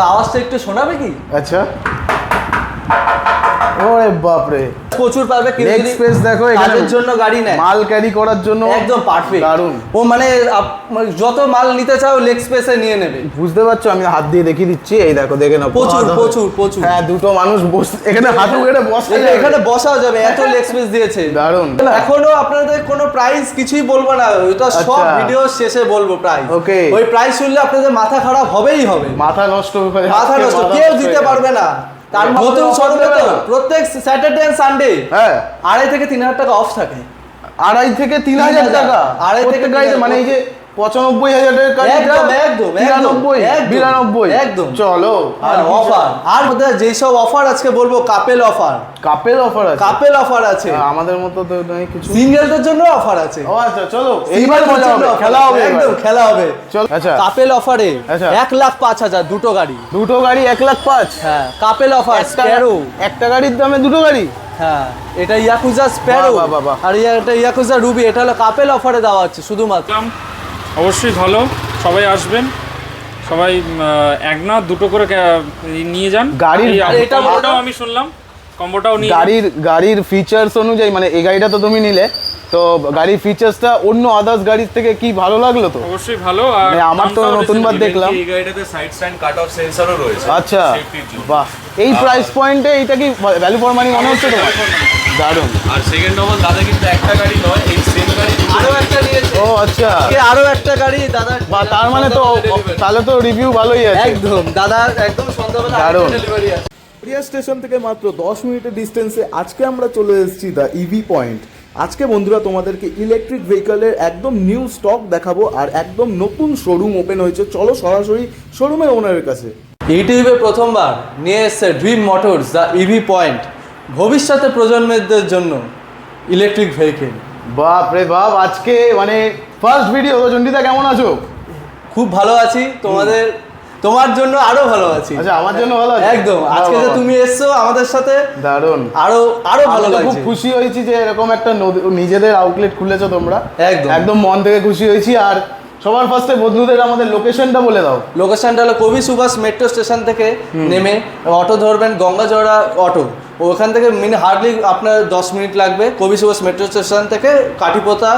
আওয়াজটা একটু শোনাবে কি? আচ্ছা। ওরে বাপরে। প্রচুর পাবে কেউ লেগ স্পেস দেখো জন্য গাড়ি নেয়। মাল ক্যারি করার জন্য একদম পারফেক্ট দারুণ। ও মানে মানে যত মাল নিতে চাও লেগ স্পেসে নিয়ে নেবে। বুঝতে পারছ? আমি হাত দিয়ে দেখিয়ে দিচ্ছি। এই দেখো দেখে নাও প্রচুর, প্রচুর, প্রচুর। হ্যাঁ দুটো মানুষ বস এখানে হাঁটু কেটে বসে এটা এখানে বসাও যাবে এত লেগ স্পেস দিয়েছে। দারুণ এখনও আপনাদের কোনো প্রাইস কিছুই বলব না। ওটা সব আচ্ছা। ভিডিও শেষে বলব প্রাইস ওকে ওই প্রাইস শুনলে আপনাদের মাথা খারাপ হবেই হবে। মাথা নষ্ট হয়ে মাথা নষ্ট কেউ দিতে পারবে না। তার নতুন offer শোরুমে তো প্রত্যেক স্যাটারডে এন্ড সানডে হ্যাঁ। আড়াই থেকে তিন হাজার টাকা অফ থাকে। আড়াই থেকে তিন হাজার হাজার। টাকা। আড়াই থেকে গাড়িতে মানে এই যে পঁচানব্বই হাজার গাড়িটা একদম, একদম, একদম, বিরানব্বই একদম। চলো। আর অফার আর অফার আজকে বলব কাপেল অফার কাপের অফার আছে? কাপেল অফার আছে। আমাদের মতো তো নয় কিছু। সিঙ্গেলদের জন্য অফার আছে। ও আচ্ছা চলো। এইবার মজা হবে খেলা হবে একদম খেলা হবে। চল আচ্ছা। কাপেল অফারে আচ্ছা। এক লাখ পাঁচ হাজার দুটো গাড়ি। দুটো গাড়ি এক লাখ পাঁচ? হ্যাঁ কাপেল অফার একটা স্প্যারো একটা গাড়ির দামে দুটো গাড়ি? হ্যাঁ এটা ইয়াকুজা স্প্যারো। আর ইয়া- এটা ইয়াকুজা রুবি এটা হলো কাপেল অফারে দেওয়া হচ্ছে শুধুমাত্র। অবশ্যই ভালো। সবাই আসবেন। সবাই এক না দুটো করে নিয়ে যান। গাড়ির- এটা কম্বোটাও আমি শুনলাম। কম্বোটাও নিয়ে গাড়ির গাড়ির ফিচার্স অনুযায়ী মানে এই গাড়িটা তো তুমি নিলে তো গাড়ির ফিচার্সটা অন্য আদার্স গাড়ির থেকে কি ভালো লাগল তো? অবশ্যই ভালো। আর মানে আমার তো নতুনবার দেখলাম। এই গাড়িটাতে সাইড স্ট্যান্ড কাট অফ সেন্সরও রয়েছে। আচ্ছা বাহ। এই প্রাইস পয়েন্টে এইটা কি ভ্যালু ফর মানি মনে হচ্ছে তোমার? দারুণ। আর সেকেন্ড অফ অল দাদা কিন্তু একটা গাড়ি নয় এই সেম গাড়ি আরও ও আচ্ছা। কে আরও একটা গাড়ি দাদা বা তার মানে তো তাহলে তো রিভিউ ভালোই আছে। একদম দাদা একদম সন্ধ্যাবেলা দারুণ। ডেলিভারি আছে। প্রিয়া স্টেশন থেকে মাত্র দশ মিনিটের ডিস্টেন্সে আজকে আমরা চলে এসেছি দ্য ইভি পয়েন্ট আজকে বন্ধুরা তোমাদেরকে ইলেকট্রিক ভেহিকলের একদম নিউ স্টক দেখাবো আর একদম নতুন শোরুম ওপেন হয়েছে। চলো সরাসরি শোরুমের ওনারের কাছে। ইউটিউবে প্রথমবার নিয়ে এসছে Dream Motors the EV Point ভবিষ্যতে প্রজন্মের জন্য ইলেকট্রিক ভেহিকেল বাপ রে বাপ আজকে মানে ফার্স্ট ভিডিও তো চন্ডিতা কেমন আছো? খুব ভালো আছি তোমাদের তোমার জন্য আরও ভালো আছি। আচ্ছা আমার জন্য ভালো আছে? একদম আজকে যে তুমি এসছো আমাদের সাথে দারুণ। আরও আরও ভালো তো খুব লাগছে। খুশি হয়েছি যে এরকম একটা নিজেদের আউটলেট খুলেছো তোমরা। একদম। একদম মন থেকে খুশি হয়েছি। আর সবার ফার্স্টে বন্ধুদের আমাদের লোকেশনটা বলে দাও। লোকেশনটা হলো কবি সুভাষ মেট্রো স্টেশন থেকে নেমে অটো ধরবেন গঙ্গাজোড়া অটো। ওখান থেকে মিনি হার্ডলি আপনার দশ মিনিট লাগবে। কবি সুভাষ মেট্রো স্টেশন থেকে কাঠিপোতা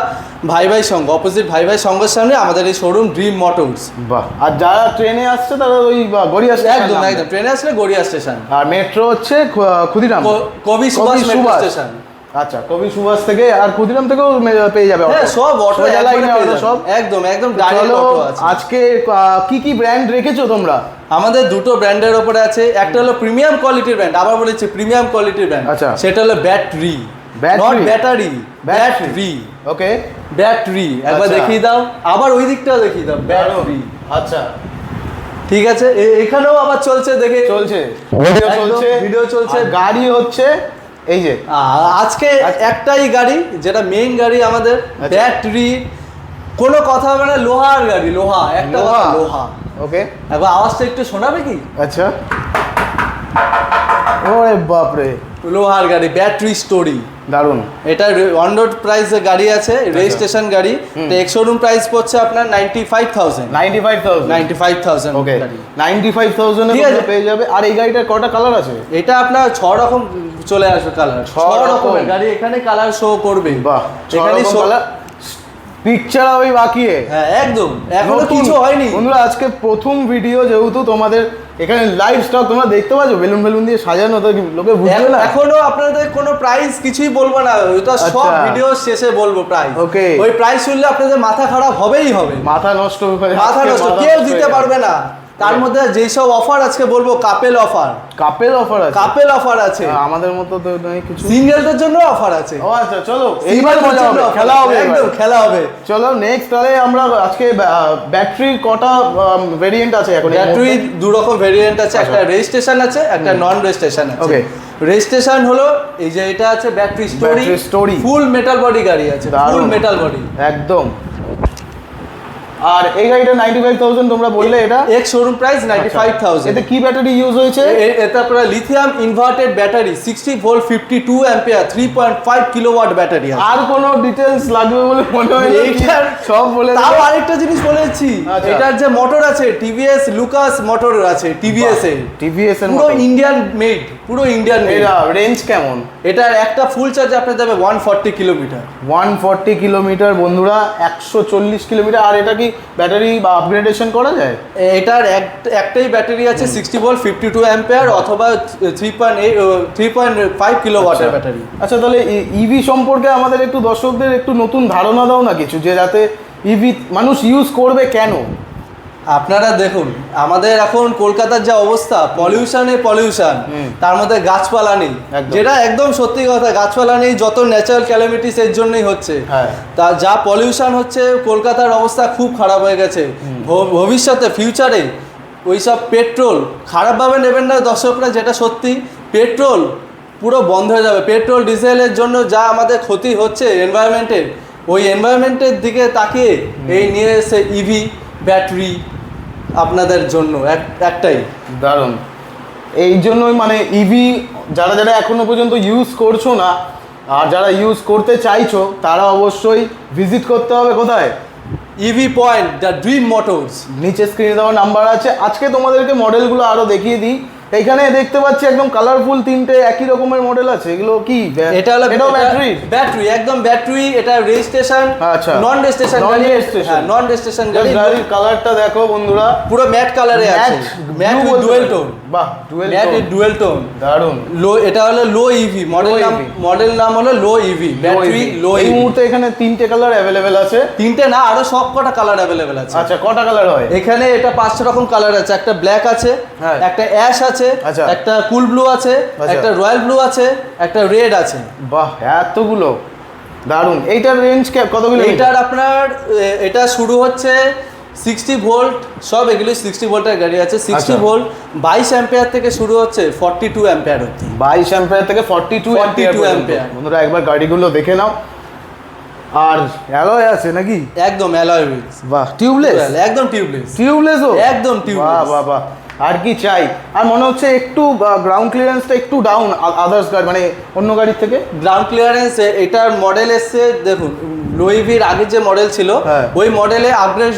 ভাই ভাই সঙ্গ অপোজিট ভাই ভাই সঙ্গের সামনে আমাদের এই শোরুম ড্রিম মোটরস বাহ আর যারা ট্রেনে আসছে তারা ওই বা, গড়িয়া স্টেশন একদম একদম ট্রেনে আসলে গড়িয়া স্টেশন আর মেট্রো হচ্ছে ক্ষুদিরাম। কবি সুভাষ মেট্রো স্টেশন আচ্ছা কবি সুভাষ থেকে আর ক্ষুদিরাম থেকেও পেয়ে যাবে হ্যাঁ সব অটো লাইনে সব। একদম একদম চলো আজকে কি কি ব্র্যান্ড রেখেছো তোমরা? আমাদের দুটো ব্র্যান্ডের ওপরে আছে। একটা হলো প্রিমিয়াম কোয়ালিটির ব্র্যান্ড আবার বলেছি প্রিমিয়াম কোয়ালিটির ব্র্যান্ড আচ্ছা। সেটা হলো battery? Not battery battery okay battery একবার আচ্ছা। দেখিয়ে দাও। আবার ওই দিকটাও দেখিয়ে দাও ব্যাটারি আচ্ছা। ঠিক আছে এখানেও আবার চলছে দেখে চলছে। ভিডিও চলছে। video চলছে। গাড়ি হচ্ছে এই যে। আজকে একটাই গাড়ি যেটা মেইন গাড়ি আমাদের আচ্ছা। ব্যাটারি কোনো কথা হবে না লোহার গাড়ি লোহা একটা কথা লোহা। ওকে। একবার আওয়াজটা একটু শোনাবে কি? আচ্ছা। ওরে বাপরে। লোহার গাড়ি ব্যাটারি স্টোরি দারুণ। এটা অন রোড প্রাইসে গাড়ি আছে আচ্ছা। রেজিস্ট্রেশন গাড়ি। তো এক্স শোরুম প্রাইস পড়ছে আপনার ninety five thousand ninety five thousand ninety five thousand okay ninety five thousand ঠিক আছে। পেয়ে যাবে। আর এই গাড়িটার কটা কালার আছে? এটা আপনার ছ রকম চলে আসবে কালার ছ রকমের গাড়ি। এখানে কালার শো করবে। বাহ এখানে show- পিকচার ওই বাকি হ্যাঁ একদম। এখনও কিছু হয়নি। বন্ধুরা আজকে প্রথম ভিডিও যেহেতু তোমাদের এখানে লাইভ স্টক তোমরা দেখতে পাচ্ছ বেলুন বেলুন দিয়ে সাজানো তো লোকে বুঝবে না। এখনও আপনাদের কোনো প্রাইস কিছুই বলব না। ওটা সব আচ্ছা। ভিডিও শেষে বলব প্রাইস ওকে। ওই প্রাইস শুনলে আপনাদের মাথা খারাপ হবেই হবে। মাথা নষ্ট হয়ে মাথা নষ্ট। কেউ দিতে পারবে না। তার মধ্যে যেসব অফার আজকে বলব কাপেল অফার কাপেল অফার আছে? কাপেল অফার আছে। হ্যাঁ, আমাদের মতো তো নয় কিছু। সিঙ্গেলদের জন্য অফার আছে। ও আচ্ছা চলো এইবার মজা হবে খেলা হবে একদম খেলা হবে। চলো নেক্সট তাহলে আমরা আজকে ব্যাটারির কটা ভেরিয়েন্ট আছে এখন? ব্যাটারি? দু রকম ভেরিয়েন্ট আছে একটা রেজিস্ট্রেশন আছে একটা নন রেজিস্ট্রেশন আছে। ওকে রেজিস্ট্রেশন হলো এই যে এটা আছে battery story story। Full metal body গাড়ি আছে ফুল। মেটাল বডি একদম। আর এই গাড়িটা নাইনটি ফাইভ থাউজেন্ড তোমরা বললে এটা? Ex showroom price ninety five thousand এতে কি ব্যাটারি ইউজ হয়েছে? এটা আপনার lithium inverted battery sixty volt fifty two ampere three point five kilowatt battery আর কোনো ডিটেলস লাগবে বলে মনে হয় এইটার সব বলে তাও আরেকটা জিনিস বলেছি আচ্ছা। এটার যে মোটর আছে টিভিএস লুকাস মোটর আছে টিভিএস এর। টিভিএস এর পুরো ইন্ডিয়ান মেড পুরো ইন্ডিয়ান মেড রেঞ্জ কেমন? এটার একটা ফুল চার্জ আপনার যাবে one forty kilometre one forty kilometre বন্ধুরা একশো চল্লিশ কিলোমিটার আর এটা কি ব্যাটারি বা আপগ্রেডেশন করা যায়? এটার এক- একটাই ব্যাটারি আছে sixty volt fifty two ampere অথবা three point eight three point five kilo ওয়াটের ব্যাটারি আচ্ছা তাহলে ইভি সম্পর্কে আমাদের একটু দর্শকদের একটু নতুন ধারণা দাও না কিছু যে যাতে ইভি মানুষ ইউজ করবে কেন? আপনারা দেখুন আমাদের এখন কলকাতার যা অবস্থা পলিউশনে পলিউশন তার মধ্যে গাছপালা নেই। যেটা একদম সত্যি কথা গাছপালা নেই যত ন্যাচারাল ক্যালামিটিস এর জন্যই হচ্ছে। হ্যাঁ। তা যা পলিউশন হচ্ছে কলকাতার অবস্থা খুব খারাপ হয়ে গেছে। ভবিষ্যতে ফিউচারে ওইসব পেট্রোল খারাপভাবে নেবেন না দর্শকরা যেটা সত্যি পেট্রোল পুরো বন্ধ হয়ে যাবে। পেট্রোল ডিজেলের জন্য যা আমাদের ক্ষতি হচ্ছে এনভায়রনমেন্টের ওই এনভায়রনমেন্টের দিকে তাকিয়ে এই নিয়ে এসে ইভি ব্যাটারি আপনাদের জন্য এক- একটাই। দারুণ। এই জন্যই মানে ইভি যারা যারা এখনও পর্যন্ত ইউজ করছ না আর যারা ইউজ করতে চাইছো তারা অবশ্যই ভিজিট করতে হবে কোথায়? EV Point the Dream Motors নিচে স্ক্রিনে দেওয়া নাম্বার আছে। আজকে তোমাদেরকে মডেলগুলো আরও দেখিয়ে দিই। এখানে দেখতে পাচ্ছি একদম কালারফুল তিনটে একই রকমের মডেল আছে। এগুলো কি? এটা হলো এটা ব্যাটারি ব্যাটারি একদম ব্যাটারি এটা রেজিস্ট্রেশন আচ্ছা। Non registration non registration non registration গাড়ি। কালারটা দেখো বন্ধুরা। পুরো ম্যাট কালারে আছে। ম্যাট উইথ ডুয়েল টোন বাহ ডুয়েল উইথ ডুয়েল টোন দারুণ। লো এটা হলো লো ইভি মডেল নাম মডেল নাম হলো লো ইভি ব্যাটারি লো এই মুহূর্তে এখানে তিনটে কালার অ্যাভেলেবেল আছে। তিনটে না আরও সব কটা কালার অ্যাভেলেবেল আছে। আচ্ছা কটা কালার হয়? এখানে এটা পাঁচটা রকম কালার আছে একটা ব্ল্যাক আছে হ্যাঁ। একটা অ্যাশ আছে আচ্ছা। একটা কুল ব্লু আছে আচ্ছা। একটা রয়্যাল ব্লু আছে একটা রেড আছে। বাহ এতগুলো। দারুণ। এইটার রেঞ্জ কত কিলো এটার আপনার এটা শুরু হচ্ছে সিক্সটি ভোল্ট সব এগুলি সিক্সটি ভোল্টের গাড়ি আছে। সিক্সটি আচ্ছা। ভোল্ট বাইশ অ্যাম্পেয়ার থেকে শুরু হচ্ছে ফর্টি টু অ্যাম্পেয়ার অব্দি বাইশ অ্যাম্পিয়ার থেকে ফর্টি টু 42 ampere। বন্ধুরা একবার গাড়িগুলো দেখে নাও। আর অ্যালয় আছে নাকি? একদম অ্যালয় হুইলস বাহ টিউবলেস একদম টিউবলেস টিউবলেসও একদম tubeless। বাহ বাহ বাহ। আর কি চাই? আর মনে হচ্ছে একটু গ্রাউন্ড ক্লিয়ারেন্সটা একটু ডাউন আদার্স গাড়ি মানে অন্য গাড়ির থেকে? গ্রাউন্ড ক্লিয়ারেন্স এটার মডেল এসছে দেখুন লোইভির আগে যে মডেল ছিল হ্যাঁ। ওই মডেলে আপগ্রেড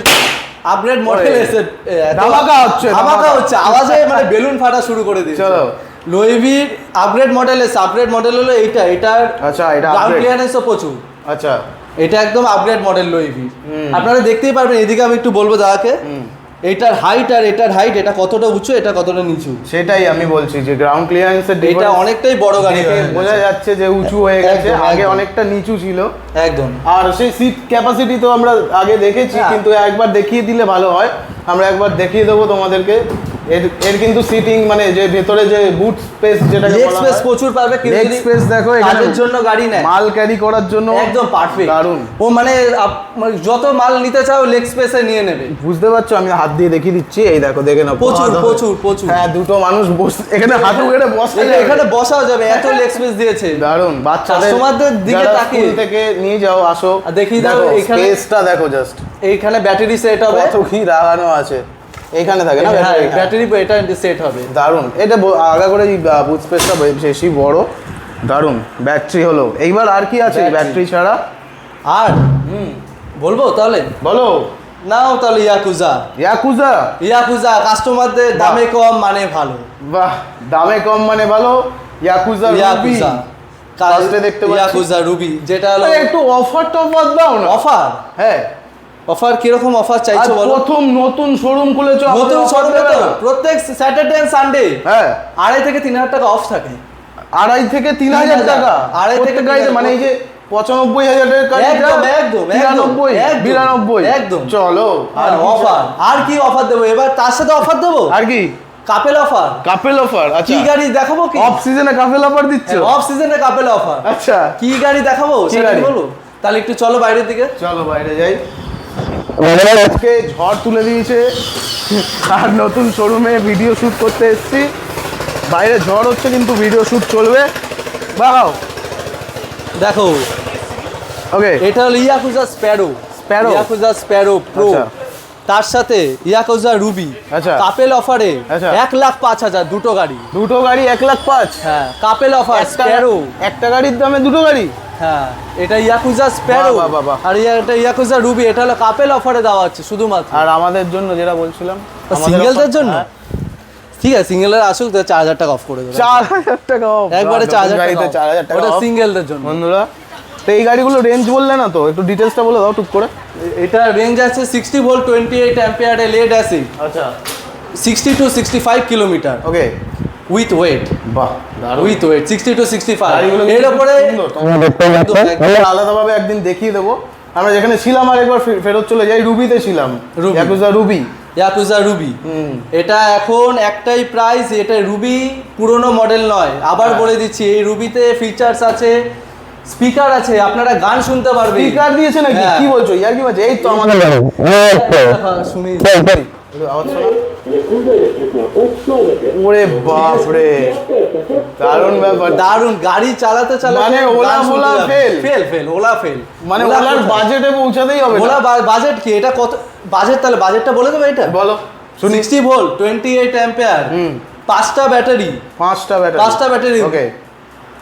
আপগ্রেড মডেল। এসে ধামাকা হচ্ছে, ধামাকা। হচ্ছে। আওয়াজে মানে বেলুন ফাটা শুরু করে দিয়েছে। চলো। লোইভির আপগ্রেড মডেল এসে আপগ্রেড মডেল হলো এইটা এটার আচ্ছা, এটা গ্রাউন্ড ক্লিয়ারেন্সও প্রচুর। আচ্ছা। এটা একদম আপগ্রেড মডেল লোইভির আপনারা দেখতেই পারবেন এদিকে আমি একটু বলব দাদাকে। এটার হাইট আর এটার হাইট এটা কতটা উঁচু এটা কতটা নিচু? সেটাই আমি বলছি যে গ্রাউন্ড ক্লিয়ারেন্সের এটা অনেকটাই বড় গাড়ি। বোঝা যাচ্ছে যে উঁচু হয়ে গেছে আগে অনেকটা নিচু ছিল। একদম। আর সেই সিট ক্যাপাসিটি তো আমরা আগে দেখেছি হ্যাঁ। কিন্তু একবার দেখিয়ে দিলে ভালো হয়। আমরা একবার দেখিয়ে দেবো তোমাদেরকে। এর এর কিন্তু সিটিং মানে যে ভেতরে যে বুট স্পেস যেটা লেগ স্পেস প্রচুর পাবে কেউ লেগ স্পেস দেখো এখানে জন্য গাড়ি নেয়। মাল ক্যারি করার জন্য একদম পারফেক্ট দারুণ। ও মানে মানে যত মাল নিতে চাও লেগ স্পেসে নিয়ে নেবে। বুঝতে পারছ? আমি হাত দিয়ে দেখিয়ে দিচ্ছি। এই দেখো দেখে নাও প্রচুর, প্রচুর, প্রচুর। হ্যাঁ দুটো মানুষ বসে এখানে হাঁটু গেড়ে বসে এখানে বসাও যাবে এত লেগ স্পেস দিয়েছে। দারুণ বাচ্চাদের কাস্টমারদের দিকে তাকিয়ে। থেকে নিয়ে যাও আসো। দেখিয়ে দাও এখানে- স্পেসটা দেখো জাস্ট এইখানে ব্যাটারি সেট হবে কত কি লাগানো আছে। এইখানে থাকে না? হ্যাঁ? ব্যাটারি এটা সেট হবে। দারুণ। এটা আগা করে বুথ স্পেসটা বেশি বড়। দারুণ। ব্যাটারি হলো। এইবার আর কি আছে। ব্যাটারি ছাড়া? আর? হুম। বলব তাহলে? বলো। নাও তাহলে ইয়াকুজা ইয়াকুজা ইয়াকুজা কাস্টমারদের দামে কম মানে ভালো। বাহ। দামে কম মানে ভালো। ইয়াকুজা রুবি ইয়াকুজা First-এ দেখতে। ইয়াকুজা রুবি যেটা হলো একটু অফার টফার দাও না। অফার হ্যাঁ। অফার কীরকম অফার চাইছো বলো? প্রথম নতুন শোরুম খুলেছো নতুন শোরুমে তো প্রত্যেক স্যাটারডে এন্ড সানডে হ্যাঁ। আড়াই থেকে তিন হাজার টাকা অফ থাকে। আড়াই থেকে তিন হাজার 3,000 টাকা। আড়াই থেকে গাড়িতে মানে এই যে পঁচানব্বই হাজারের বিরানব্বই। একদম। চলো। আর অফার আর কি অফার দেবো? এবার তার সাথে অফার দেবো? আর কি? কাপেল অফার কাপেল অফার আচ্ছা। কি গাড়ি দেখাবো কি? অফ সিজনে কাপেল অফার দিচ্ছ? অফ সিজনে কাপেল অফার আচ্ছা। কি গাড়ি দেখাবো? সেটা বলো। তাহলে একটু চলো বাইরের দিকে। চলো বাইরে যাই। আজকে ঝড় তুলে দিয়েছে। আর নতুন শোরুমে ভিডিও শুট করতে এসেছি। বাইরে ঝড় হচ্ছে কিন্তু ভিডিও শুট চলবে। বাগাও দেখো ওকে এটা হলো Yakuza Sparrow Sparrow Yakuza Sparrow pro. তার সাথে ইয়াকোজা রুবি আচ্ছা। কাপেল অফারে আচ্ছা। এক লাখ পাঁচ হাজার দুটো গাড়ি। দুটো গাড়ি এক লাখ পাঁচ? হ্যাঁ কাপেল অফার স্প্যারো একটা গাড়ির দামে দুটো গাড়ি? হ্যাঁ এটা ইয়াকুজা স্প্যারো বাহ। আর এটা ইয়াকুজা রুবি এটা হলো কাপেল অফারে দেওয়া হচ্ছে শুধুমাত্র। আর আমাদের জন্য যেটা বলছিলাম সিঙ্গেলদের জন্য? হ্যাঁ, ঠিক আছে সিঙ্গেলের আসুক তো চার হাজার টাকা অফ করে দেবে। চার হাজার টাকা off। একবারে চার হাজার টাকা চার হাজার টাকা ওটা সিঙ্গেলদের জন্য। বন্ধুরা তো এই গাড়িগুলো রেঞ্জ বললে না তো? একটু ডিটেলসটা বলে দাও টুক করে। এটা রেঞ্জ আছে সিক্সটি ভোল্ট টোয়েন্টি এইট অ্যাম্পিয়ারে লেড অ্যাসিড আচ্ছা। Sixty two sixty five kilometre okay with weight বাহ with weight sixty two sixty five এর উপরে আলাদাভাবে একদিন দেখিয়ে দেবো। আমরা যেখানে ছিলাম আর একবার ফেরত চলে যাই রুবিতে ছিলাম। Ruby. Yakuza Ruby. Yakuza Ruby. হুম। এটা এখন একটাই প্রাইস এটা রুবি পুরনো মডেল নয়। আবার হ্যাঁ। বলে দিচ্ছি এই রুবিতে ফিচার্স আছে স্পিকার আছে আপনারা গান শুনতে পারবেন। স্পিকার দিয়েছে নাকি? হ্যাঁ। কি বলছো? ইয়ার কি বলছো এই তো আমাদের হ্যাঁ, শুনি। আওয়াজ শোনা? ওরে বাপ রে দারুণ ব্যাপার। দারুণ গাড়ি চালাতে চালাতে মানে ওলা মোলা fail? Fail fail Ola fail মানে ওনার বাজেটে পৌঁছাতেই হবে ওলা। বাজেট কি? এটা কত বাজেট তাহলে বাজেটটা বলে দেবে এটা? বলো। Sixty volt twenty eight ampere হুম। পাঁচটা ব্যাটারি পাঁচটা ব্যাটারি পাঁচটা battery okay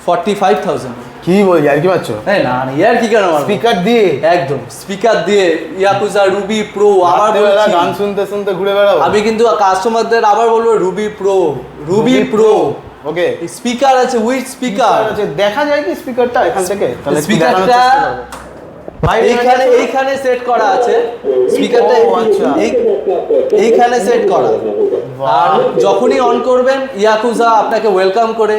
forty five thousand কি বলছি আর কি পাচ্ছ হ্যাঁ না না ইয়ার কি কেন? স্পিকার দিয়ে? একদম স্পিকার দিয়ে ইয়াকুজা রুবি প্রো আবার গান শুনতে শুনতে ঘুরে বেড়াবো। আমি কিন্তু কাস্টমারদের আবার বলব Ruby pro Ruby pro okay speaker আছে উইথ স্পিকার আছে দেখা যায় কি স্পিকারটা এখান থেকে? তাহলে স্পিকারটা ভাই এইখানে এইখানে সেট করা আছে। স্পিকারটা ও, আচ্ছা। এইখানে সেট করা। আর যখনই অন করবেন ইয়াকুজা আপনাকে ওয়েলকাম করে।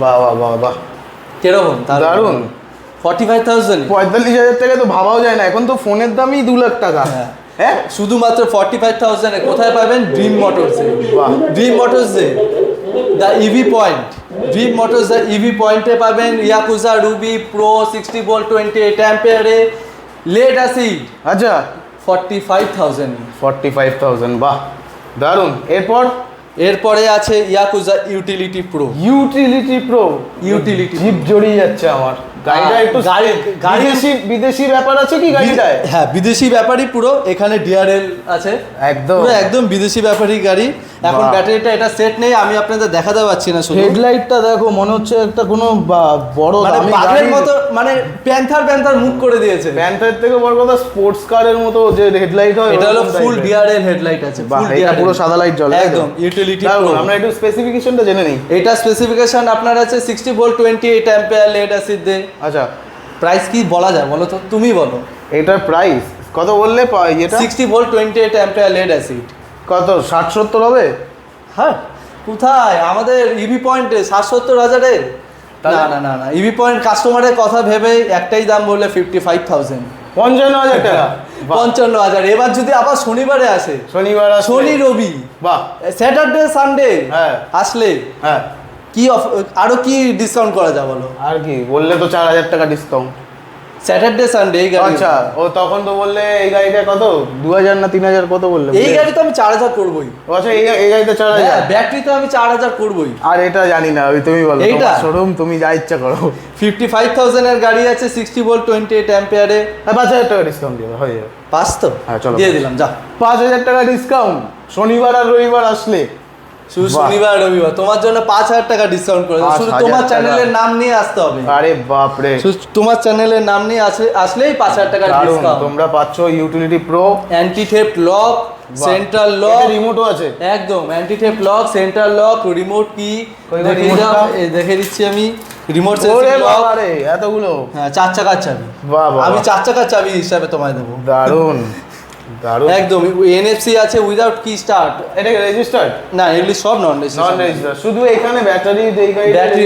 বাহ বাহ বাহ বাহ। কীরকম দারুণ। ফর্টি ফাইভ থাউজেন্ড পঁয়তাল্লিশ হাজার টাকা তো ভাবাও যায় না এখন তো ফোনের দামই দু লাখ টাকা। হ্যাঁ। হ্যাঁ? শুধুমাত্র ফর্টি ফাইভ থাউজেন্ডে কোথায় পাবেন? ড্রিম মোটরসে বাহ। Dream মোটরসে the EV Point Dream Motors the EV পয়েন্টে পাবেন ইয়াকুজা রুবি প্রো সিক্সটি বল টোয়েন্টি এইট অ্যাম্পিয়ারে লেট অ্যাসিড আচ্ছা। Forty five thousand forty five thousand বাহ। দারুণ। এরপর? এরপরে আছে Yakuza utility pro utility pro utility zip জড়িয়ে যাচ্ছে আমার। গাড়িটা একটু গাড়ি- বিদেশি বিদেশি ব্যাপার আছে কি গাড়িটায়? হ্যাঁ বিদেশি ব্যাপারই পুরো এখানে ডিআরএল আছে। একদম। পুরো একদম বিদেশি ব্যাপারই গাড়ি। এখন। ব্যাটারিটা এটা সেট নেই আমি আপনাদের দেখাতে পাচ্ছি না শুধু। হেডলাইটটা দেখো মনে হচ্ছে একটা কোনো বড় মানে বাঘের মতো মানে প্যান্থার প্যান্থার মুখ করে দিয়েছে। প্যান্থের থেকে বড় কথা স্পোর্টস কারের মতো যে হেডলাইট হয় এটা হলো ফুল। ডিআরএল হেডলাইট আছে এটা পুরো সাদা লাইট জ্বলে একদম ইউটিলিটি আমরা একটু স্পেসিফিকেশনটা জেনে নিই। এটা স্পেসিফিকেশন আপনার আছে ভোল্ট অ্যাম্পিয়ার লেড অ্যাসিড আচ্ছা প্রাইস কি বলা যায় বলো তো? তুমি বলো। এটার প্রাইস কত বললে এটা? Sixty volt twenty eight ampere lead acid কত ষাট সত্তর হবে? হ্যাঁ কোথায়? আমাদের ইভি পয়েন্টে ষাট সত্তর হাজারে তাহলে? না না না না ইভি পয়েন্ট কাস্টমারের কথা ভেবে একটাই দাম বললে ফিফটি ফাইভ থাউজেন্ড পঞ্চান্ন হাজার টাকা। পঞ্চান্ন হাজার। এবার যদি আবার শনিবারে আসে শনিবার শনি রবি বাহ। স্যাটারডে সানডে হ্যাঁ। আসলে হ্যাঁ। কি আরও কি ডিসকাউন্ট করা যায় বলো? আর কি বললে তো চার হাজার টাকা ডিসকাউন্ট স্যাটারডে সানডে এই গাড়ি। আচ্ছা ও তখন তো বললে এই গাড়িটা কত? দু হাজার না তিন হাজার কত বললে? এই গাড়ি তো আমি চার হাজার করবোই। আচ্ছা এই এই গাড়িতে চার হ্যাঁ হাজার? ব্যাটারি তো আমি চার হাজার করবোই। আর এটা জানি না ওই তুমি বলো এইটা? শোরুম তুমি যা ইচ্ছা করো। ফিফটি ফাইভ থাউজেন্ডের গাড়ি আছে সিক্সটি ভোল্ট টোয়েন্টি এইট অ্যাম্পিয়ারে পাঁচ হাজার টাকা ডিসকাউন্ট দিয়ে হয়ে যাবে। পাঁচ তো? হ্যাঁ, চলো। দিয়ে দিলাম যা। পাঁচ হাজার টাকা ডিসকাউন্ট শনিবার আর রবিবার আসলে। শুধু শনিবার রবিবার। তোমার জন্য পাঁচ হাজার টাকা ডিসকাউন্ট করে শুধু তোমার চ্যানেলের নাম নিয়ে আসতে হবে। আরে বাপ রে তোমার চ্যানেলের নাম নিয়ে আসলে আসলেই পাঁচ হাজার দারুণ। ডিসকাউন্ট তোমরা পাচ্ছ utility pro anti theft lock central lock রিমোটও আছে। একদম anti theft lock central lock remote কি দেখে দিচ্ছি আমি। রিমোট সেন্সিং লক এতগুলো। হ্যাঁ চার চাকার চাবি। আমি চার চাকার চাবি হিসাবে তোমায় দেবো। দারুণ। একদম এনএফসি আছে উইদাউট কি স্টার্ট এটা রেজিস্টার্ড না এগুলি সব নন নন রেজিস্টার শুধু এখানে ব্যাটারি এই ব্যাটারি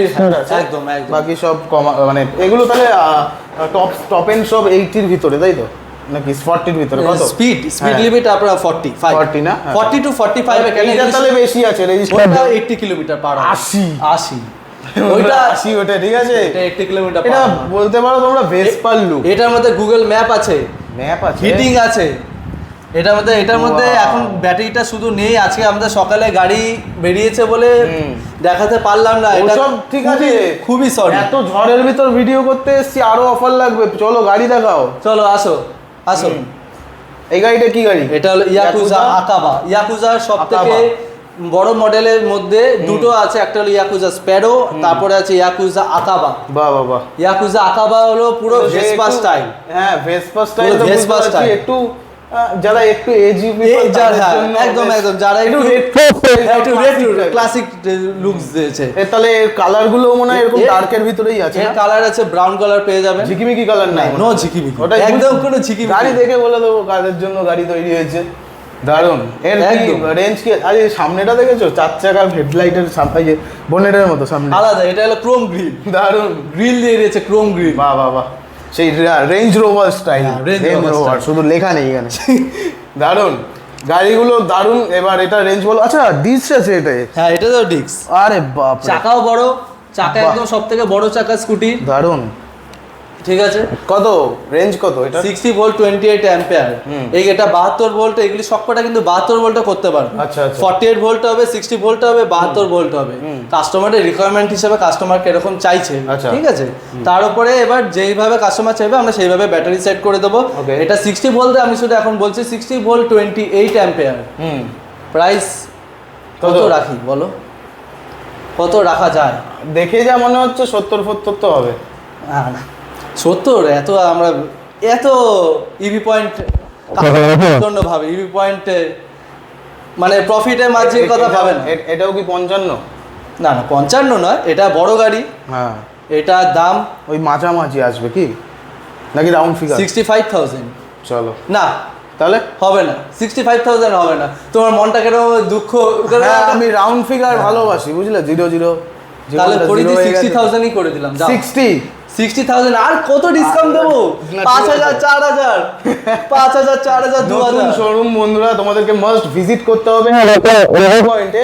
একদম একদম। বাকি সব কমা মানে এগুলো তাহলে টপ টপ এন্ড সব এইটির ভিতরে তাই তো? নাকি ফর্টির ভিতরে কত? Speed speed. লিমিট আপনার ফর্টি ফাইভ 40 না? হ্যাঁ। ফর্টি টু ফর্টি ফাইভ এইটা তাহলে বেশি আছে রেজিস্টার ওইটা এইটটি কিলোমিটার পার আশি। আশি। ওইটা ওইটা আশি ওটা ঠিক আছে? এটা এইটটি কিলোমিটার এটা বলতে পারো তোমরা ভেসপার লুক এটার মধ্যে গুগল ম্যাপ আছে। ম্যাপ আছে? হিটিং আছে। এটার মধ্যে এটার মধ্যে এখন ব্যাটারিটা শুধু নেই আজকে আমাদের সকালে গাড়ি বেরিয়েছে বলে দেখাতে পারলাম না। এটা ঠিক আছে। খুবই- সরি এত ঝড়ের ভিতর ভিডিও করতে এসছি আরও অফার লাগবে। চলো গাড়ি দেখাও। চলো আসো আসো। এই গাড়িটা কি গাড়ি? এটা হলো ইয়াকুজা আকাবা ইয়াকুজার সব থেকে বড় মডেলের মধ্যে দুটো আছে একটা হলো ইয়াকুজা স্প্যারো তারপরে আছে ইয়াকুজা আকাবা বাহ বাহ বাহ। ইয়াকুজা আকাবা হলো পুরো ভেসপা স্টাইল হ্যাঁ ভেসপা স্টাইল Vespa বুঝতে একটু যারা একটু এজি হ্যাঁ একদম একদম যারা একটু একটু রেট্রো ক্লাসিক লুকস দিয়েছে। তাহলে কালারগুলো মনে হয় এরকম এর- ডার্কের ভিতরেই আছে কালার আছে ব্রাউন কালার পেয়ে যাবেন। ঝিকিমিকি কালার নাই। নো ঝিকিমিকি। ওটাই একদম কোনো ঝিকিমিকি গাড়ি দেখে বলে দেবো কাদের জন্য গাড়ি তৈরি হয়েছে। দারুণ এর রেঞ্জ কি? আরে সামনেটা দেখেছ? চার চাকার হেডলাইটের সামনে যে বোনেটের মতো সামনে। আলাদা এটা হলো ক্রোম গ্রিল দারুণ গ্রিল দিয়ে দিয়েছে ক্রোম গ্রিল বাহ বাহ বাহ। সেই Range Rover style Range Rover শুধু লেখা নেই এখানে। দারুণ গাড়িগুলো দারুণ এবার এটা রেঞ্জ বলো আচ্ছা ডিস্ক আছে এটাই হ্যাঁ এটা তো ডিক্স আরে বাপ চাকাও বড় চাকা। একদম সব থেকে বড় চাকা স্কুটি। দারুণ ঠিক আছে? কত? রেঞ্জ কত এটা sixty volt twenty eight ampere. এই এটা বাহাত্তর ভোল্ট এগুলি সবকটা কিন্তু বাহাত্তর ভোল্টে করতে পারবে। আচ্ছা। ফর্টি এইট ভোল্ট হবে সিক্সটি ভোল্ট হবে বাহাত্তর ভোল্ট হবে। কাস্টমারের রিকোয়ারমেন্ট হিসেবে কাস্টমার কীরকম চাইছে। আচ্ছা। ঠিক আছে? তার উপরে এবার যেইভাবে কাস্টমার চাইবে আমরা সেইভাবে ব্যাটারি সেট করে দেবো. এটা সিক্সটি ভোল্ট আমি শুধু এখন বলছি sixty volt twenty eight ampere হুম। প্রাইস কত? রাখি বলো? কত রাখা যায়? দেখে যা মনে হচ্ছে সত্তর ফত্তর তো হবে। না। সত্তর? এত আমরা এত ইভি পয়েন্ট জন্য ভাবে। ইভি পয়েন্টে মানে প্রফিটের মার্জিন কথা এটা- ভাবে না। এ- এটাও কি পঞ্চান্ন? না না পঞ্চান্ন নয় এটা বড় গাড়ি। হ্যাঁ। এটা দাম ওই মাঝামাঝি আসবে কি? নাকি round figure sixty five thousand চলো। না। তাহলে? হবে না। সিক্সটি ফাইভ থাউজেন্ড হবে না। তোমার মনটা কেন দুঃখ হ্যাঁ আমি রাউন্ড ফিগার ভালোবাসি বুঝলে? জিরো জিরো তাহলে করে দিই সিক্সটি থাউজেন্ডই করে দিলাম সিক্সটি সিক্সটি থাউজেন্ড আর কত ডিসকাউন্ট দেবো? পাঁচ হাজার চার হাজার পাঁচ হাজার চার হাজার দু হাজার শোরুম বন্ধুরা তোমাদেরকে মাস্ট ভিজিট করতে হবে। পয়েন্টে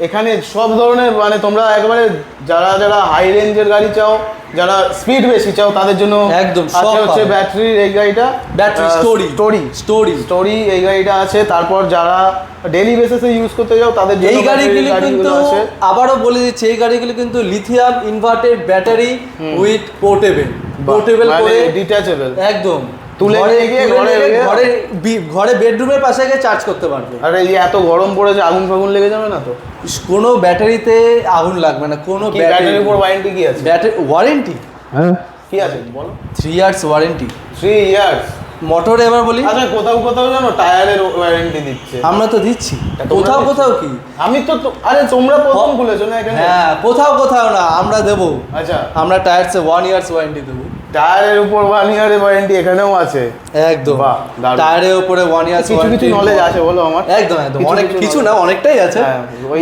এখানে সব ধরনের মানে তোমরা একবারে যারা যারা হাই রেঞ্জের গাড়ি চাও যারা স্পিড বেশি চাও তাদের জন্য একদম, আছে হচ্ছে ব্যাটারি এই গাড়িটা। Battery story story story story এই গাড়িটা আছে। তারপর যারা ডেলি বেসিসে ইউজ করতে যাও তাদের জন্য এই গাড়িগুলি কিন্তু আবারও বলে দিচ্ছি এই গাড়িগুলি কিন্তু lithium inverted battery with portable portable করে ডিটাচেবল একদম। তুলে ঘরে নিয়ে ঘরে ঘরে ঘরে বেডরুমের পাশে গিয়ে চার্জ করতে পারবে। আর এই এত গরম পড়েছে আগুন ফাগুন লেগে যাবে না তো? কোনো ব্যাটারিতে আগুন লাগবে না কোনো ব্যাটারির উপর ওয়ারেন্টি কি আছে? ব্যাটারি ওয়ারেন্টি কি আছে বলো। Three years warranty three years motor এবার বলি? আচ্ছা কোথাও কোথাও জানো টায়ারের ওয়ারেন্টি দিচ্ছে। আমরা তো দিচ্ছি। কোথাও কোথাও কি? আমি তো তো- আরে তোমরা প্রথম খুলেছো না এখানে? হ্যাঁ কোথাও কোথাও না আমরা দেবো। আচ্ছা। আমরা টায়ার্সে ওয়ান ইয়ার্স ওয়ারেন্টি দেবো। টায়ারের উপর ওয়ান ইয়ারের ওয়ারেন্টি এখানেও আছে। একদম। টায়ারের উপরে ওয়ান ইয়ার্স কিছু কিছু নলেজ আছে বলো আমার? একদম একদম। অনেক কিছু না অনেকটাই আছে।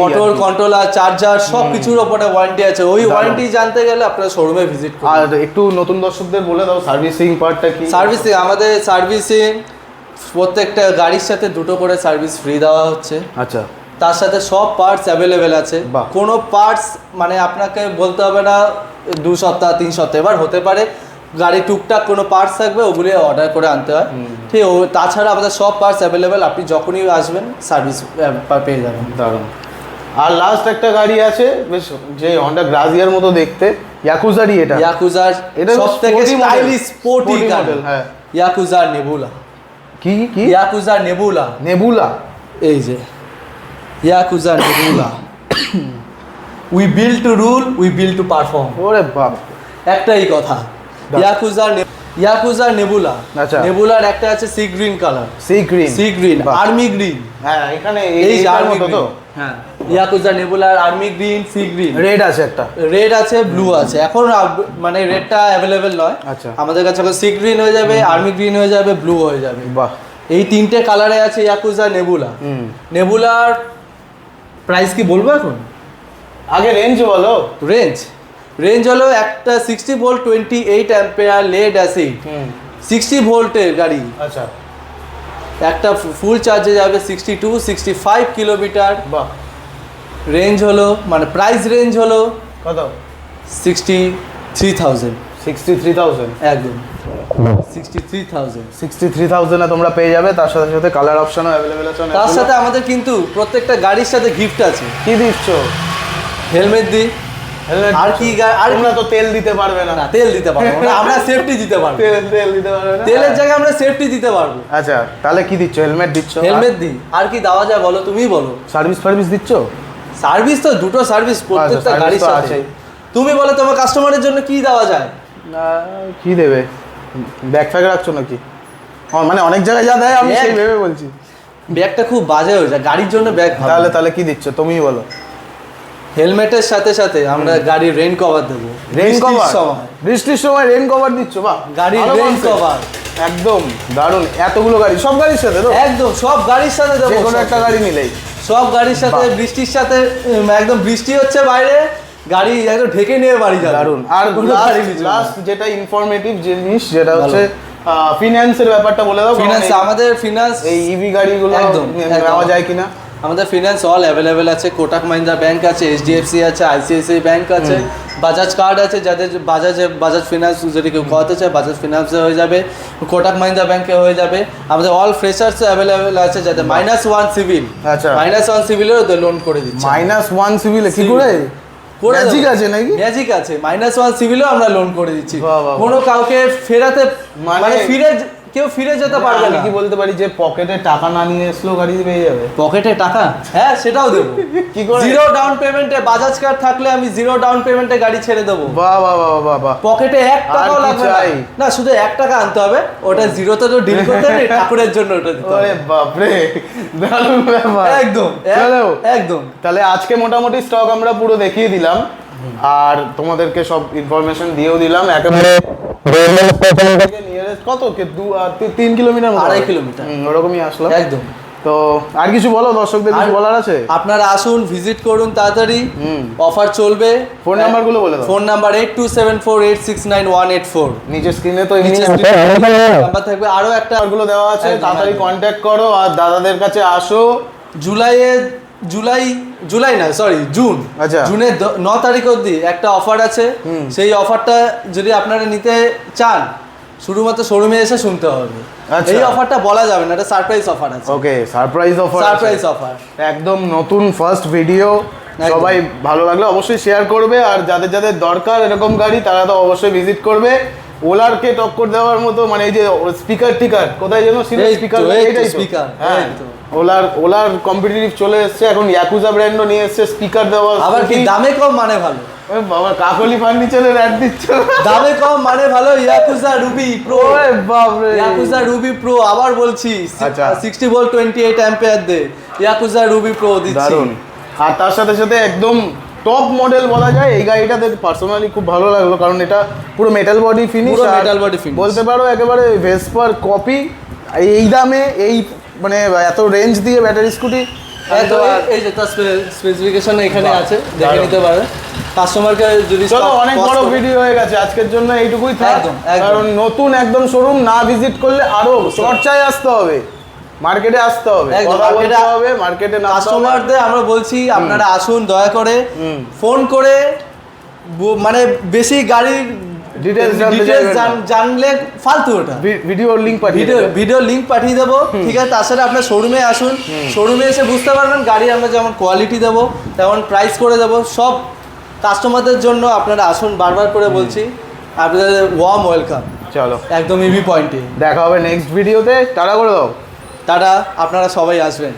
মোটর কন্ট্রোলার চার্জার সব কিছুর উপরে ওয়ারেন্টি আছে। ওই ওয়ারেন্টি জানতে গেলে আপনারা শোরুমে ভিজিট আর একটু নতুন দর্শকদের বলে দাও সার্ভিসিং পার্টটা কি? সার্ভিসিং আমাদের সার্ভিসিং প্রত্যেকটা গাড়ির সাথে দুটো করে সার্ভিস ফ্রি দেওয়া হচ্ছে। আচ্ছা। তার সাথে সব পার্টস অ্যাভেলেবেল আছে। কোনো পার্টস মানে আপনাকে বলতে হবে না দু সপ্তাহ তিন সপ্তাহ এবার হতে পারে। গাড়ি টুকটাক কোনো পার্টস থাকবে ওগুলি অর্ডার করে আনতে হয়। ঠিক ও তাছাড়া আমাদের সব পার্টস অ্যাভেলেবেল আপনি যখনই আসবেন সার্ভিস পেয়ে যাবেন। দারুণ। আর লাস্ট একটা গাড়ি আছে বেশ যে হন্ডা গ্রাজিয়ার মতো দেখতে। ইয়াকুজারি এটা। ইয়াকুজার এটা সব থেকে sporty model। স্টাইলিশ স্পোর্টি গাড়ি model, হ্যাঁ। ইয়াকুজার নেবুলা কি কি? ইয়াকুজার নেবুলা নেবুলা এই যে। ইয়াকুজার Nebula we build to rule we build to perform ওরে বাপ। একটাই কথা। ইয়াকুজার ইয়াকুজার নেবুলা আচ্ছা। নেবুলার একটা আছে sea green colour sea green sea green army green হ্যাঁ এখানে এই আর্মি মতো তো? হ্যাঁ। Yakuza নেবুলার army green sea green red আছে একটা। রেড আছে ব্লু আছে। এখন মানে রেডটা অ্যাভেলেবেল নয়। আচ্ছা। আমাদের কাছে এখন সি গ্রিন হয়ে যাবে আর্মি গ্রিন হয়ে যাবে ব্লু হয়ে যাবে। বাহ। এই তিনটে কালারে আছে ইয়াকুজা নেবুলা নেবুলার প্রাইস কি বলব এখন? আগে রেঞ্জ বলো। রেঞ্জ রেঞ্জ হলো একটা sixty volt twenty eight ampere lead acid sixty ভোল্টের গাড়ি। আচ্ছা। একটা ফুল চার্জে যাবে sixty two sixty five kilometre বাহ। রেঞ্জ হলো মানে প্রাইস রেঞ্জ হলো কত? Sixty three thousand sixty three thousand একদম। Sixty three thousand sixty three থাউজেন্ডে তোমরা পেয়ে যাবে তার সাথে সাথে কালার অপশনও অ্যাভেলেবেল আছে তার সাথে আমাদের কিন্তু প্রত্যেকটা গাড়ির সাথে গিফট আছে। কি দিচ্ছ? হেলমেট দিই আর কি আর তো তেল দিতে পারবে না। তেল দিতে পারব আমরা সেফটি দিতে পারব। তেল তেল দিতে পারবে না। তেলের জায়গায় আমরা সেফটি দিতে পারব। আচ্ছা তাহলে কি দিচ্ছ? হেলমেট দিচ্ছ? হেলমেট দিই। আর কি দেওয়া যায় বলো তুমি বলো। সার্ভিস ফার্ভিস দিচ্ছ? সার্ভিস তো দুটো সার্ভিস প্রত্যেকটা service গাড়ির সাথে। তুমি বলো তোমার কাস্টমারের জন্য কি দেওয়া যায়? না কি দেবে? ব্যাগ ফ্যাগ রাখছো নাকি? মানে অনেক জায়গায় যা দেয় আমি? সেই ভেবে বলছি। ব্যাগটা খুব বাজে হয়ে যায় গাড়ির জন্য ব্যাগ তাহলে তাহলে কি দিচ্ছ? তুমিই বলো। হেলমেটের সাথে সাথে আমরা গাড়ির রেন কভার দেবো। রেন কভার বৃষ্টির সময় রেন কভার দিচ্ছ? বাহ গাড়ির রেন কভার একদম দারুণ। এতগুলো গাড়ি সব গাড়ির সাথে তো? একদম সব গাড়ির সাথে দেবো। কোনো একটা গাড়ি নিলেই সব গাড়ির সাথে বৃষ্টির সাথে একদম বৃষ্টি হচ্ছে বাইরে গাড়ি একদম ঢেকে নিয়ে বাড়ি যাবে। দারুণ। আর লাস্ট যেটা ইনফরমেটিভ জিনিস যেটা হচ্ছে ফিনান্সের ব্যাপারটা বলে দাও ফিনান্স আমাদের ফিনান্স এই ইভি গাড়িগুলো একদম, নেওয়া যায় কিনা। আমাদের ফিনান্স অল অ্যাভেলেবেল আছে কোটাক মাহিন্দ্রা ব্যাংক আছে এইচডিএফসি আছে আইসিআইসিআই ব্যাংক আছে বাজাজ কার্ড আছে যাদের বাজাজ বাজাজ ফিনান্স যদি কেউ করাতে চায় বাজাজ ফিনান্সে হয়ে যাবে কোটাক মাহিন্দ্রা ব্যাংকে হয়ে যাবে আমাদের অল ফ্রেশার্স অ্যাভেলেবেল আছে যাতে মাইনাস ওয়ান সিভিল আচ্ছা। মাইনাস ওয়ান সিভিলেও লোন করে দিচ্ছে। মাইনাস ওয়ান সিভিল কি। করে? ম্যাজিক আছে নাকি? ম্যাজিক আছে। মাইনাস ওয়ান সিভিলেও আমরা লোন করে দিচ্ছি। কোনো কাউকে ফেরাতে মানে- মানে ফিরে কেউ ফিরে যেতে পারবে না। কি বলতে পারি যে পকেটে টাকা না নিয়ে এসলেও গাড়ি পেয়ে যাবে? পকেটে টাকা? হ্যাঁ সেটাও দেবো। কি করে? জিরো ডাউন পেমেন্টে বাজাজ কার্ড থাকলে আমি জিরো ডাউন পেমেন্টে গাড়ি ছেড়ে দেবো। বাহ বাহ বাহ বাহ বাহ পকেটে এক টাকাও লাগবে না। না শুধু এক টাকা আনতে হবে। ওটা জিরোতে তো ডিল করতে নেই ঠাকুরের জন্য ওটা দিতে হবে। ওরে বাপরে দারুণ ব্যাপার। একদম চলো একদম। তাহলে আজকে মোটামুটি স্টক আমরা পুরো দেখিয়ে দিলাম। আর তোমাদেরকে সব ইনফরমেশন দিয়েও দিলাম। একেবারে nearest কত কে দু আর তি- তিন কিলোমিটার আড়াই? কিলোমিটার। ওরকমই আসলাম একদম। তো আর কিছু বলো? দর্শকদের কিছু বলার আছে? আপনারা আসুন ভিজিট করুন তাড়াতাড়ি। হুম। অফার চলবে। ফোন নাম্বারগুলো বলে দাও। Phone number eight two seven four eight six nine one eight four নিচে স্ক্রিনে তো নাম্বার থাকবে। আরও একটা নাম্বারগুলো দেওয়া আছে। তাড়াতাড়ি। কন্ট্যাক্ট করো আর দাদাদের কাছে আসো। জুলাইয়ে জুলাই জুলাই না সরি জুন। আচ্ছা। জুনের ন তারিখ অবধি একটা অফার আছে। সেই অফারটা যদি আপনারা নিতে চান শুধুমাত্র শোরুমে এসে শুনতে হবে। আচ্ছা। এই অফারটা বলা যাবে না এটা সারপ্রাইজ অফার আছে। Okay surprise offer surprise offer একদম নতুন ফার্স্ট ভিডিও সবাই ভালো লাগলে অবশ্যই শেয়ার করবে আর যাদের যাদের দরকার এরকম গাড়ি তারা তো অবশ্যই ভিজিট করবে। ওলারকে টক্কর দেওয়ার মতো মানে এই যে স্পিকার টিকার কোথায় যেন এই স্পিকার এইটাই speaker, হ্যাঁ। তো। ওলার ওলার কম্পিটিটিভ চলে এসেছে এখন ইয়াকুজা ব্র্যান্ডও নিয়ে এসেছে স্পিকার দেওয়া আবার কি দামে কম মানে ভালো? বাবা কাকলি ফার্নিচারের অ্যাড দিচ্ছ। দামে কম মানে ভালো ইয়াকুজা রুবি প্রো বাপরে। ইয়াকুজা রুবি প্রো আবার বলছি আচ্ছা। Sixty volt twenty eight ampere দে। ইয়াকুজা রুবি প্রো দিচ্ছি। দারুণ। আর তার সাথে সাথে একদম টপ মডেল বলা যায় এই গাড়িটাতে পার্সোনালি খুব ভালো লাগল কারণ এটা পুরো মেটাল বডি ফিনিশ পুরো metal body finish। বলতে পারো একেবারে ভেসপার কপি এই দামে এই মানে এত রেঞ্জ দিয়ে ব্যাটারি স্কুটি এই- যে তার স্পেসিফিকেশন এখানে আছে দেখে নিতে পারে কাস্টমারকে যদি চলো অনেক বড় ভিডিও হয়ে গেছে আজকের জন্য এইটুকুই থাক। কারণ নতুন একদম শোরুম না ভিজিট করলে আরও চর্চায় আসতে হবে মার্কেটে আসতে হবে বলতে হবে মার্কেটে না কাস্টমারদের আমরা বলছি আপনারা আসুন দয়া করে ফোন করে মানে বেশি গাড়ির ডিটেলস জানলে ফালতু ওটা। ভিডিওর লিঙ্ক পাঠিয়ে ভিডিও। ভিডিও লিংক পাঠিয়ে দেবো ঠিক আছে? সাথে আপনার শোরুমে আসুন। শোরুমে এসে বুঝতে পারবেন গাড়ি আমরা যেমন কোয়ালিটি দেবো তেমন প্রাইস করে দেবো। সব কাস্টমারদের জন্য আপনারা আসুন বারবার করে বলছি আপনাদের ওয়ার্ম ওয়েলকাম চলো। একদম ইভি পয়েন্টে দেখা হবে নেক্সট ভিডিওতে তারা করে দাও। তারা আপনারা সবাই আসবেন।